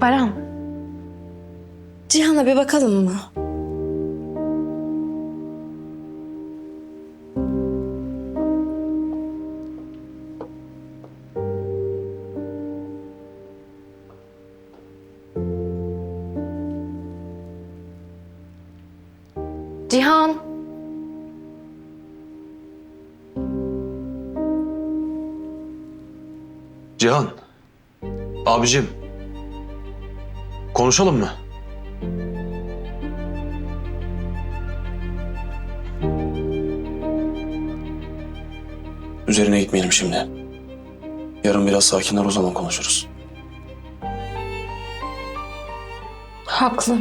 Baran. Cihan'a bir bakalım mı? Cihan. Cihan. Abicim. Konuşalım mı? Üzerine gitmeyelim şimdi. Yarın biraz sakinler o zaman konuşuruz. Haklı.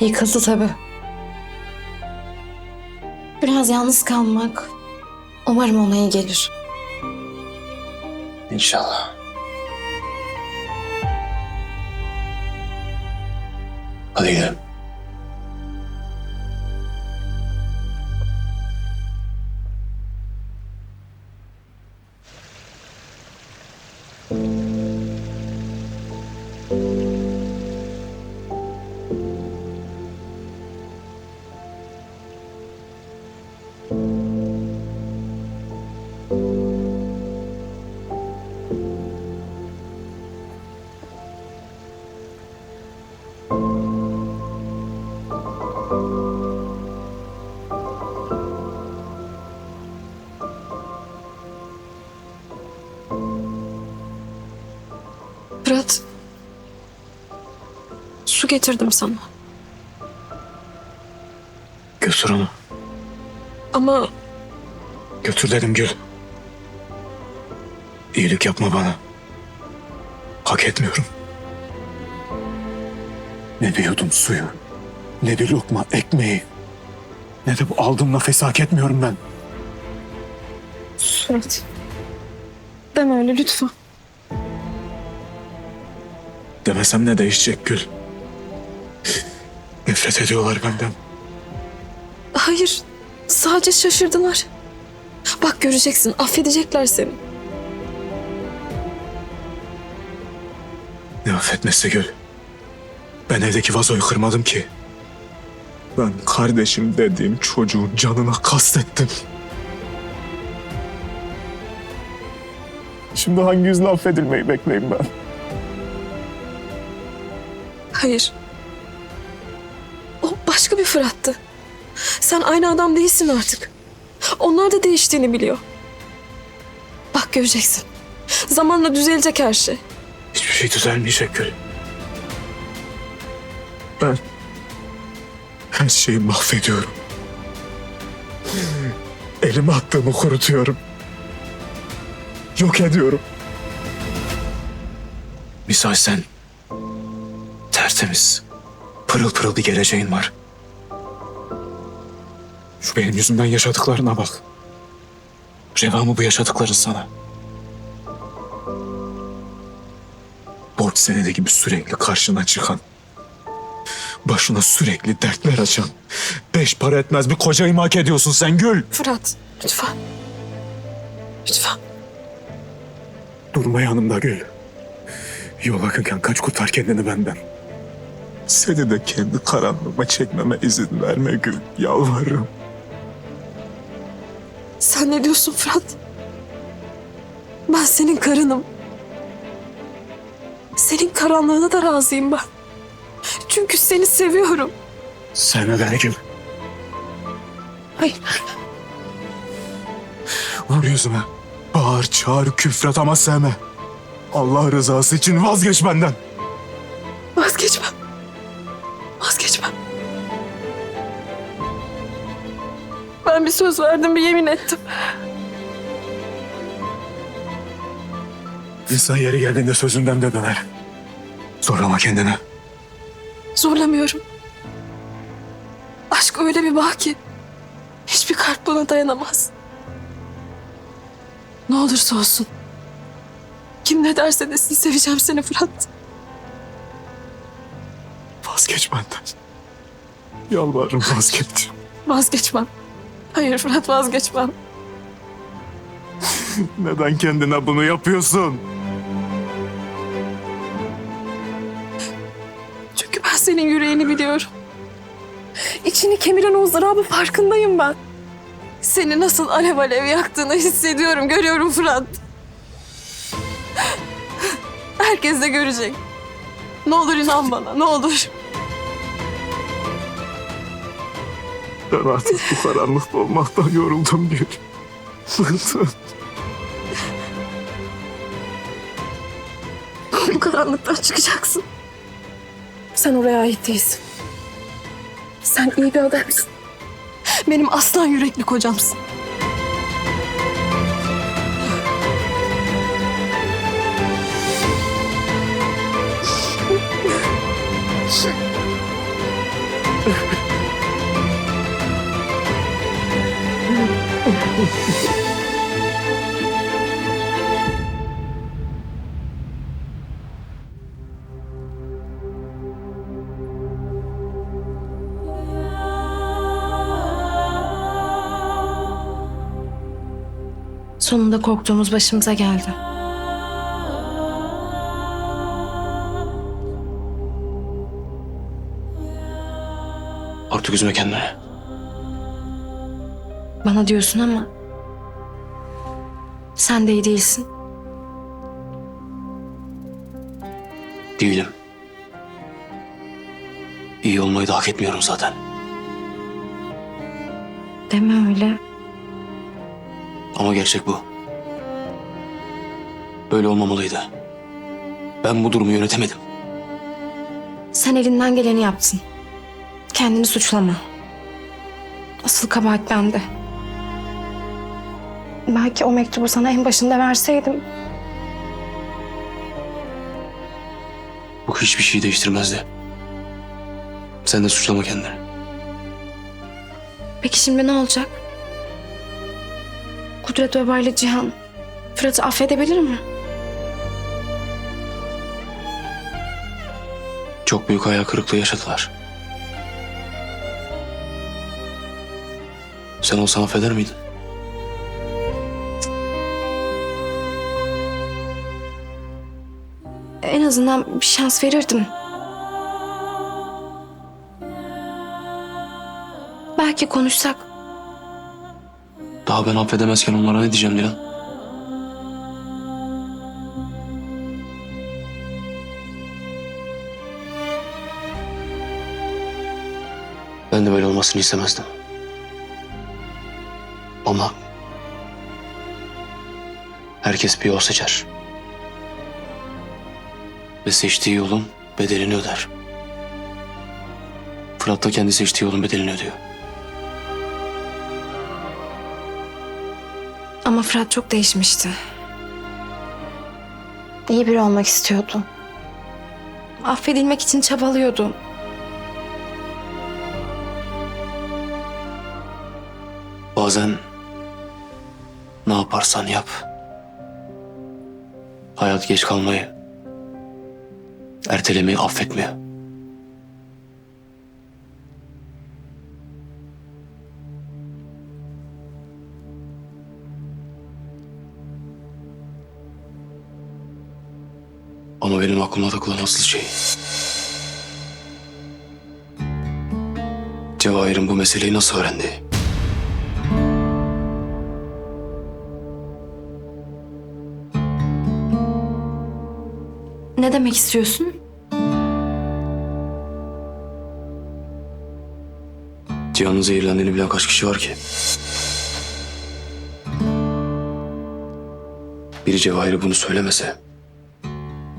Yıkıldı tabii. Biraz yalnız kalmak umarım ona iyi gelir. İnşallah. 好的 Fırat. Su getirdim sana. Götür onu. Ama Götür dedim Gül. İyilik yapma bana. Hak etmiyorum. Ne bir yudum suyu, ne bir lokma ekmeği, ne de bu aldığım nefesi hak etmiyorum ben. Fırat. Deme öyle lütfen. Demesem ne değişecek Gül? Nefret ediyorlar benden. Hayır. Sadece şaşırdılar. Bak göreceksin affedecekler seni. Ne affetmesi Gül. Ben evdeki vazoyu kırmadım ki. Ben kardeşim dediğim çocuğun canına kastettim. Şimdi hangi yüzle affedilmeyi bekleyeyim ben? Hayır. O başka bir Fırat'tı. Sen aynı adam değilsin artık. Onlar da değiştiğini biliyor. Bak göreceksin. Zamanla düzelecek her şey. Hiçbir şey düzelmeyecek Gül. Ben her şeyi mahvediyorum. Elime attığımı kurutuyorum. Yok ediyorum. Misal sen tertemiz, pırıl pırıl bir geleceğin var. Şu benim yüzümden yaşadıklarına bak. Reva mı bu yaşadıkların sana? borç senedi gibi sürekli karşına çıkan, başına sürekli dertler açan, beş para etmez bir kocayı mı hak ediyorsun sen Gül? Fırat lütfen. Lütfen. Durma yanımda Gül. Yol akırken kaç kurtar kendini benden. Seni de kendi karanlığıma çekmeme izin verme Gül. Yalvarırım. Sen ne diyorsun Fırat? Ben senin karınım. Senin karanlığına da razıyım ben. Çünkü seni seviyorum. Sevme beni Gül. Hayır. Vur yüzüme. Bağır, çağır, küfret ama sevme. Allah rızası için vazgeç benden. Vazgeçmem. Söz verdim, bir yemin ettim. İnsan yeri geldiğinde sözünden de döner. Zorlama kendini. Zorlamıyorum. Aşk öyle bir bağ ki hiçbir kalp buna dayanamaz. Ne olursa olsun. Kim ne derse desin seveceğim seni Fırat. Vazgeç benden. Yalvarırım vazgeç. Vazgeçmem. Hayır Fırat vazgeçmem. Neden kendine bunu yapıyorsun? Çünkü ben senin yüreğini biliyorum. İçini kemiren o ızdırabın farkındayım ben. Seni nasıl alev alev yaktığını hissediyorum, görüyorum Fırat. Herkes de görecek. Ne olur inan bana, ne olur. Ben artık bu karanlıkta olmaktan yoruldum Gül. Bıktım. Bu karanlıktan çıkacaksın. Sen oraya ait değilsin. Sen iyi bir adamsın. Benim aslan yürekli kocamsın. Sonunda korktuğumuz başımıza geldi. Artık üzme kendini. Bana diyorsun ama sen de iyi değilsin. Değilim. İyi olmayı da hak etmiyorum zaten. Deme öyle. Ama gerçek bu. Böyle olmamalıydı. Ben bu durumu yönetemedim. Sen elinden geleni yaptın. Kendini suçlama. Asıl kabahat bende. Belki o mektubu sana en başında verseydim Bu hiçbir şeyi değiştirmezdi. Sen de suçlama kendini. Peki şimdi ne olacak? Kudret Ömer ile Cihan Fırat'ı affedebilir mi? Çok büyük hayal kırıklığı yaşadılar. Sen olsan affeder miydin? Azından bir şans verirdim. Belki konuşsak. Daha ben affedemezken onlara ne diyeceğim Dilan? Ben de böyle olmasını istemezdim. Ama herkes bir yol seçer. Ve seçtiği yolun bedelini öder. Fırat da kendi seçtiği yolun bedelini ödüyor. Ama Fırat çok değişmişti. İyi biri olmak istiyordu. Affedilmek için çabalıyordu. Bazen ne yaparsan yap. Hayat geç kalmayı, ertelemeyi affetmiyor. Ama benim aklıma takılan asıl şey... Cevahir'in bu meseleyi nasıl öğrendi? Ne demek istiyorsun? Cihan'ın zehirlendiğini bilen kaç kişi var ki? Biri Cevahir'e bunu söylemese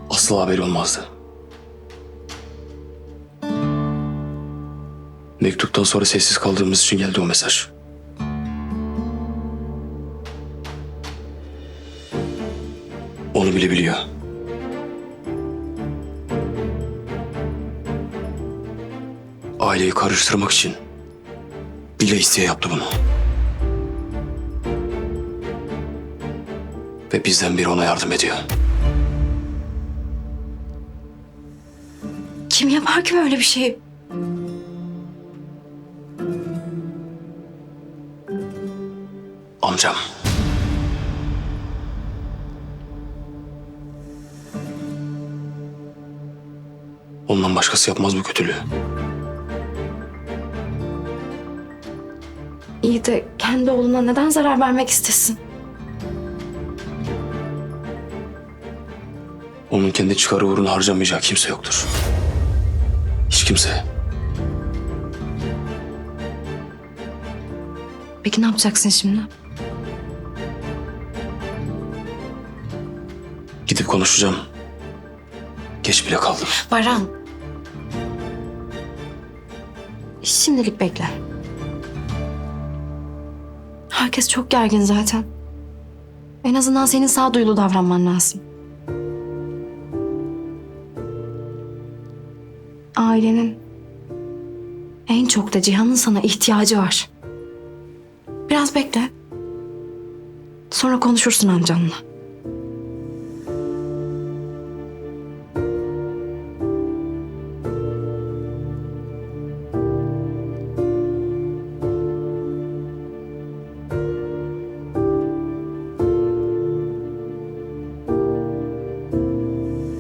asla haberi olmazdı. Mektuptan sonra sessiz kaldığımız için geldi o mesaj. Onu bile biliyor. Aileyi karıştırmak için bile isteye yaptı bunu. Ve bizden biri ona yardım ediyor. Kim yapar ki böyle bir şey? Amcam. Ondan başkası yapmaz bu kötülüğü. İyi de kendi oğluna neden zarar vermek istesin? Onun kendi çıkarı uğruna harcamayacağı kimse yoktur. Hiç kimse. Peki ne yapacaksın şimdi? Gidip konuşacağım. Geç bile kaldım. Baran. Şimdilik bekle. Herkes çok gergin zaten. En azından senin sağduyulu davranman lazım. Ailenin en çok da Cihan'ın sana ihtiyacı var. Biraz bekle. Sonra konuşursun amcanla.